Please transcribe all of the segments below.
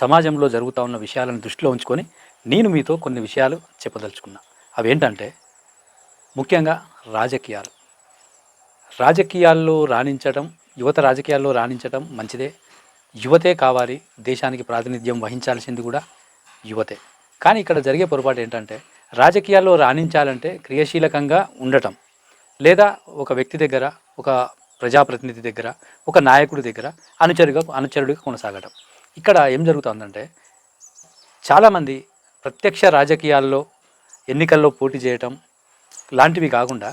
సమాజంలో జరుగుతూ ఉన్న విషయాలను దృష్టిలో ఉంచుకొని నేను మీతో కొన్ని విషయాలు చెప్పదలుచుకున్నా. అవేంటంటే ముఖ్యంగా రాజకీయాలు. రాజకీయాల్లో రాణించడం యువత రాజకీయాల్లో రాణించడం మంచిదే. యువతే కావాలి దేశానికి ప్రాతినిధ్యం వహించాల్సింది కూడా యువతే. కానీ ఇక్కడ జరిగే పొరపాటు ఏంటంటే రాజకీయాల్లో రాణించాలంటే క్రియాశీలకంగా ఉండటం. లేదా ఒక వ్యక్తి దగ్గర ఒక ప్రజాప్రతినిధి దగ్గర ఒక నాయకుడి దగ్గర అనుచరుగా అనుచరుడిగా కొనసాగటం. ఇక్కడ ఏం జరుగుతుందంటే చాలామంది ప్రత్యక్ష రాజకీయాల్లో ఎన్నికల్లో పోటీ చేయటం లాంటివి కాకుండా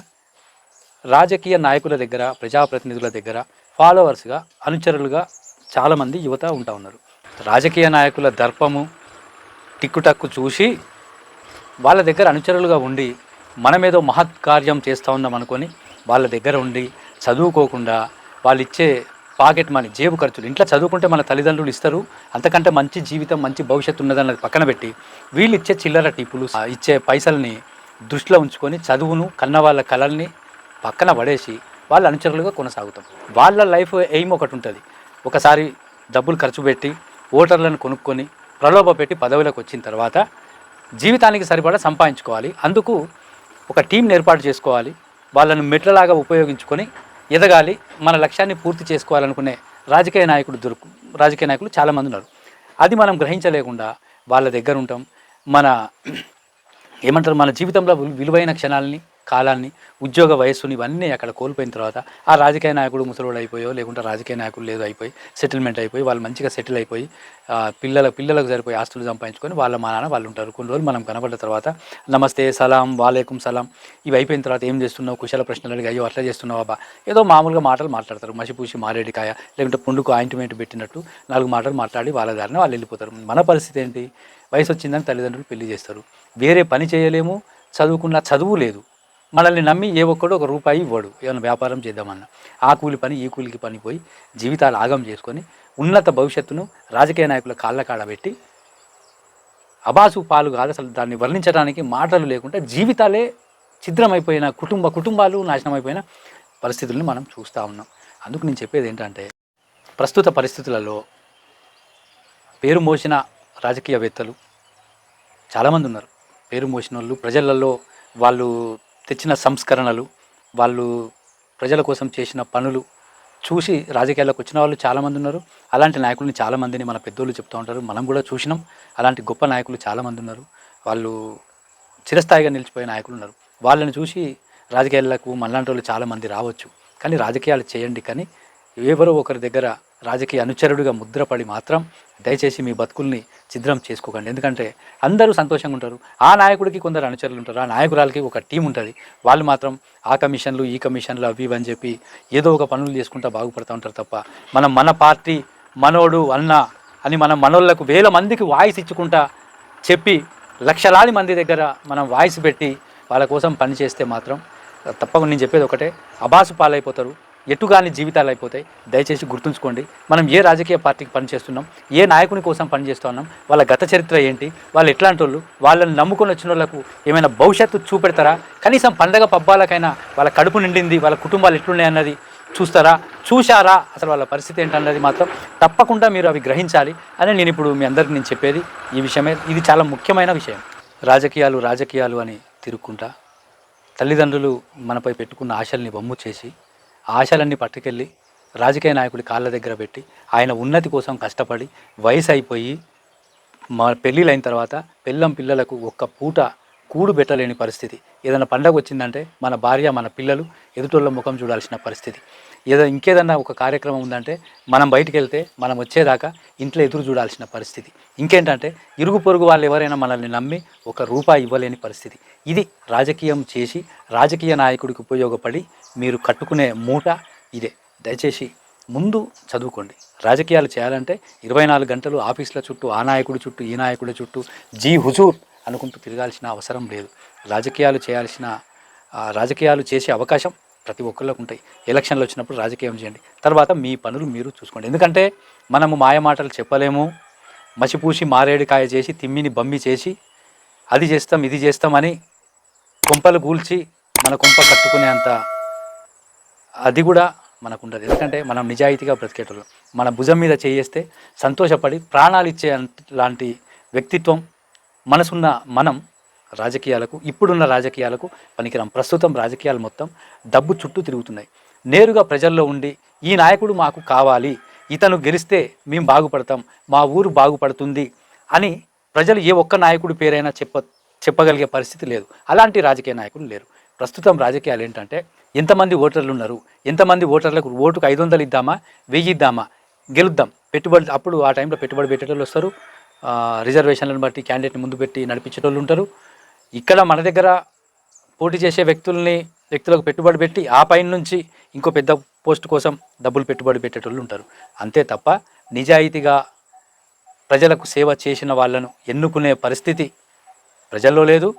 రాజకీయ నాయకుల దగ్గర ప్రజాప్రతినిధుల దగ్గర ఫాలోవర్స్గా అనుచరులుగా చాలామంది యువత ఉంటా ఉన్నారు. రాజకీయ నాయకుల దర్పము టిక్కుటక్కు చూసి వాళ్ళ దగ్గర అనుచరులుగా ఉండి మనమేదో మహత్ కార్యం చేస్తూ ఉన్నాం అనుకొని వాళ్ళ దగ్గర ఉండి చదువుకోకుండా వాళ్ళు ఇచ్చే పాకెట్ మనీ జేబు ఖర్చులు. ఇంట్లో చదువుకుంటే మన తల్లిదండ్రులు ఇస్తారు. అంతకంటే మంచి జీవితం మంచి భవిష్యత్తు ఉన్నదన్నది పక్కన పెట్టి వీళ్ళు ఇచ్చే చిల్లర టిప్పులు ఇచ్చే పైసల్ని దృష్టిలో ఉంచుకొని చదువును కన్న వాళ్ళ కళల్ని పక్కన పడేసి వాళ్ళ అనుచరులుగా కొనసాగుతాం. వాళ్ళ లైఫ్ ఎయిమ్ ఒకటి ఉంటుంది. ఒకసారి డబ్బులు ఖర్చు పెట్టి ఓటర్లను కొనుక్కొని ప్రలోభ పెట్టి పదవిలోకి వచ్చిన తర్వాత జీవితానికి సరిపడా సంపాదించుకోవాలి. అందుకు ఒక టీంని ఏర్పాటు చేసుకోవాలి. వాళ్ళను మెట్లలాగా ఉపయోగించుకొని ఎదగాలి మన లక్ష్యాన్ని పూర్తి చేసుకోవాలనుకునే రాజకీయ నాయకుడు దొరుకు రాజకీయ నాయకులు చాలామంది ఉన్నారు. అది మనం గ్రహించలేకుండా వాళ్ళ దగ్గర ఉంటాం మన ఏమంటారు మన జీవితంలో విలువైన క్షణాలని కాలాన్ని ఉద్యోగ వయస్సుని ఇవన్నీ అక్కడ కోల్పోయిన తర్వాత ఆ రాజకీయ నాయకుడు ముసలోడు అయిపోయో లేకుంటే రాజకీయ నాయకుడు లేదు అయిపోయి సెటిల్మెంట్ అయిపోయి వాళ్ళు మంచిగా సెటిల్ అయిపోయి పిల్లల పిల్లలకు సరిపోయి ఆస్తులు సంపాదించుకొని వాళ్ళ మా నాన్న వాళ్ళు ఉంటారు. కొన్ని రోజులు మనం కనబడ్డ తర్వాత నమస్తే సలాం వాలేకుం సలాం ఇవి అయిపోయిన తర్వాత ఏం చేస్తున్నావు? కుశల ప్రశ్నలు అడిగి అయ్యో అట్లా చేస్తున్నావు బా? ఏదో మామూలుగా మాటలు మాట్లాడతారు. మసిపూసి మారేడికాయ లేకుంటే పుండుకు ఆయింట్మెంట్ పెట్టినట్టు నాలుగు మాటలు మాట్లాడి వాళ్ళ దారిని వాళ్ళు వెళ్ళిపోతారు. మన పరిస్థితి ఏంటి? వయసు వచ్చిందని తల్లిదండ్రులు పెళ్ళి చేస్తారు. వేరే పని చేయలేము చదువుకున్న చదువు లేదు. మనల్ని నమ్మి ఏ ఒక్కడు ఒక రూపాయి ఇవ్వడు. ఏమైనా వ్యాపారం చేద్దామన్నా. ఆ కూలి పని ఈ కూలికి పని పోయి జీవితాలు ఆగం చేసుకొని ఉన్నత భవిష్యత్తును రాజకీయ నాయకుల కాళ్ళ కాడబెట్టి అబాసు పాలు కాదు అసలు దాన్ని వర్ణించడానికి మాటలు లేకుండా జీవితాలే ఛిద్రమైపోయిన కుటుంబ కుటుంబాలు నాశనం అయిపోయిన పరిస్థితుల్ని మనం చూస్తూ ఉన్నాం. అందుకు నేను చెప్పేది ఏంటంటే ప్రస్తుత పరిస్థితులలో పేరు మోసిన రాజకీయవేత్తలు చాలామంది ఉన్నారు. పేరు మోసిన వాళ్ళు ప్రజలలో వాళ్ళు తెచ్చిన సంస్కరణలు వాళ్ళు ప్రజల కోసం చేసిన పనులు చూసి రాజకీయాల్లోకి వచ్చిన వాళ్ళు చాలామంది ఉన్నారు. అలాంటి నాయకుల్ని చాలామందిని మన పెద్దోళ్ళు చెప్తూ ఉంటారు. మనం కూడా చూసినాం. అలాంటి గొప్ప నాయకులు చాలామంది ఉన్నారు. వాళ్ళు చిరస్థాయిగా నిలిచిపోయే నాయకులు ఉన్నారు. వాళ్ళని చూసి రాజకీయాలకు మనలాంటి వాళ్ళు చాలామంది రావచ్చు. కానీ రాజకీయాలు చేయండి. కానీ ఎవరో ఒకరి దగ్గర రాజకీయ అనుచరుడిగా ముద్రపడి మాత్రం దయచేసి మీ బతుకుల్ని ఛిద్రం చేసుకోకండి. ఎందుకంటే అందరూ సంతోషంగా ఉంటారు. ఆ నాయకుడికి కొందరు అనుచరులు ఉంటారు. ఆ నాయకురాలకి ఒక టీం ఉంటుంది. వాళ్ళు మాత్రం ఆ కమిషన్లు ఈ కమిషన్లు అవి అని చెప్పి ఏదో ఒక పనులు చేసుకుంటా బాగుపడుతూ ఉంటారు తప్ప మనం మన పార్టీ మనోడు అన్న అని మనం మనోళ్ళకు వేల మందికి వాయిస్ ఇచ్చుకుంటా చెప్పి లక్షలాది మంది దగ్గర మనం వాయిస్ పెట్టి వాళ్ళ కోసం పని చేస్తే మాత్రం తప్పకుండా నేను చెప్పేది ఒకటే. అబాసు పాలైపోతారు. ఎటుగాని జీవితాలు అయిపోతాయి. దయచేసి గుర్తుంచుకోండి మనం ఏ రాజకీయ పార్టీకి పనిచేస్తున్నాం ఏ నాయకుని కోసం పనిచేస్తున్నాం వాళ్ళ గత చరిత్ర ఏంటి వాళ్ళు ఎట్లాంటి వాళ్ళు వాళ్ళని నమ్ముకొని వచ్చిన వాళ్ళకు ఏమైనా భవిష్యత్తు చూపెడతారా? కనీసం పండగ పబ్బాలకైనా వాళ్ళ కడుపు నిండింది వాళ్ళ కుటుంబాలు ఎట్లున్నాయి అన్నది చూస్తారా? చూశారా? అసలు వాళ్ళ పరిస్థితి ఏంటన్నది మాత్రం తప్పకుండా మీరు అవి గ్రహించాలి అని నేను ఇప్పుడు మీ అందరికి నేను చెప్పేది ఈ విషయమే. ఇది చాలా ముఖ్యమైన విషయం. రాజకీయాలు రాజకీయాలు అని తిరుక్కుంటా తల్లిదండ్రులు మనపై పెట్టుకున్న ఆశల్ని బొమ్ము చేసి ఆశలన్నీ పట్టుకెళ్ళి రాజకీయ నాయకుడి కాళ్ళ దగ్గర పెట్టి ఆయన ఉన్నతి కోసం కష్టపడి వయసు అయిపోయి మా పెళ్ళిళ్ళైన తర్వాత పెళ్ళం పిల్లలకు ఒక్క పూట కూడు పెట్టలేని పరిస్థితి. ఏదైనా పండగ వచ్చిందంటే మన భార్య మన పిల్లలు ఎదుటోళ్ళ ముఖం చూడాల్సిన పరిస్థితి. ఏదో ఇంకేదన్నా ఒక కార్యక్రమం ఉందంటే మనం బయటికి వెళ్తే మనం వచ్చేదాకా ఇంట్లో ఎదురు చూడాల్సిన పరిస్థితి. ఇంకేంటంటే ఇరుగు పొరుగు వాళ్ళు ఎవరైనా మనల్ని నమ్మి ఒక రూపాయి ఇవ్వలేని పరిస్థితి. ఇది రాజకీయం చేసి రాజకీయ నాయకుడికి ఉపయోగపడి మీరు కట్టుకునే మూట ఇదే. దయచేసి ముందు చదువుకోండి. రాజకీయాలు చేయాలంటే ఇరవై నాలుగు గంటలు ఆఫీసుల చుట్టూ ఆ నాయకుడి చుట్టూ ఈ నాయకుడి చుట్టూ జీ హుజూర్ అనుకుంటూ తిరగాల్సిన అవసరం లేదు. రాజకీయాలు చేయాల్సిన రాజకీయాలు చేసే అవకాశం ప్రతి ఒక్కళ్ళకు ఉంటాయి. ఎలక్షన్లు వచ్చినప్పుడు రాజకీయం చేయండి. తర్వాత మీ పనులు మీరు చూసుకోండి. ఎందుకంటే మనము మాయమాటలు చెప్పలేము. మసిపూసి మారేడుకాయ చేసి తిమ్మిని బమ్మి చేసి అది చేస్తాం ఇది చేస్తామని కొంపలు కూల్చి మన కొంప కట్టుకునేంత అది కూడా మనకు ఉండదు ఎందుకంటే మనం నిజాయితీగా బ్రతికేటోళ్ళం. మన భుజం మీద చేయేస్తే సంతోషపడి ప్రాణాలు ఇచ్చే లాంటి వ్యక్తిత్వం మనసున్న మనం రాజకీయాలకు ఇప్పుడున్న రాజకీయాలకు పనికిరాం. ప్రస్తుతం రాజకీయాలు మొత్తం డబ్బు చుట్టూ తిరుగుతున్నాయి. నేరుగా ప్రజల్లో ఉండి ఈ నాయకుడు మాకు కావాలి ఇతను గెలిస్తే మేము బాగుపడతాం మా ఊరు బాగుపడుతుంది అని ప్రజలు ఏ ఒక్క నాయకుడి పేరైనా చెప్ప చెప్పగలిగే పరిస్థితి లేదు. అలాంటి రాజకీయ నాయకులు లేరు. ప్రస్తుతం రాజకీయాలు ఏంటంటే ఎంతమంది ఓటర్లు ఉన్నారు ఎంతమంది ఓటర్లకు ఓటుకు ఐదు వందలు ఇద్దామా వెయ్యి ఇద్దామా గెలుద్దాం. పెట్టుబడి అప్పుడు ఆ టైంలో పెట్టుబడి పెట్టేటోళ్ళు వస్తారు. రిజర్వేషన్లను బట్టి క్యాండిడేట్ని ముందు పెట్టి నడిపించేటోళ్ళు ఉంటారు. ఇక్కడ మన దగ్గర పోటీ చేసే వ్యక్తుల్ని వ్యక్తులకు పెట్టుబడి పెట్టి ఆ పైన నుంచి ఇంకో పెద్ద పోస్ట్ కోసం డబ్బులు పెట్టుబడి పెట్టేటోళ్ళు ఉంటారు. అంతే తప్ప నిజాయితీగా ప్రజలకు సేవ చేసిన వాళ్ళను ఎన్నుకునే పరిస్థితి ప్రజల్లో లేదు.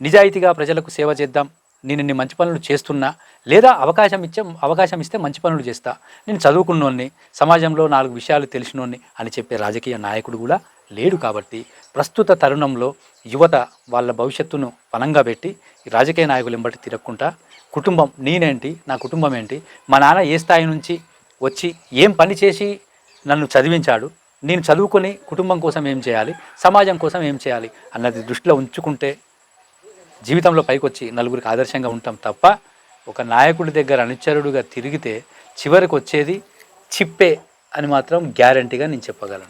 నిజాయితీగా ప్రజలకు సేవ చేద్దాం నేను ఇన్ని మంచి పనులు చేస్తున్నా లేదా అవకాశం ఇచ్చే అవకాశం ఇస్తే మంచి పనులు చేస్తా. నేను చదువుకున్నోన్ని సమాజంలో నాలుగు విషయాలు తెలిసినోన్ని అని చెప్పే రాజకీయ నాయకుడు కూడా లేడు కాబట్టి ప్రస్తుత తరుణంలో యువత వాళ్ళ భవిష్యత్తును బలంగా పెట్టి రాజకీయ నాయకులు ఎంబటి తిరగకుండా కుటుంబం నేనేంటి? నా కుటుంబం ఏంటి? మా నాన్న ఏ స్థాయి నుంచి వచ్చి ఏం పని చేసి నన్ను చదివించాడు? నేను చదువుకొని కుటుంబం కోసం ఏం చేయాలి? సమాజం కోసం ఏం చేయాలి? అన్నది దృష్టిలో ఉంచుకుంటే జీవితంలో పైకొచ్చి నలుగురికి ఆదర్శంగా ఉంటాం తప్ప ఒక నాయకుడి దగ్గర అనుచరుడుగా తిరిగితే చివరికి వచ్చేది చిప్పే అని మాత్రం గ్యారంటీగా నేను చెప్పగలను.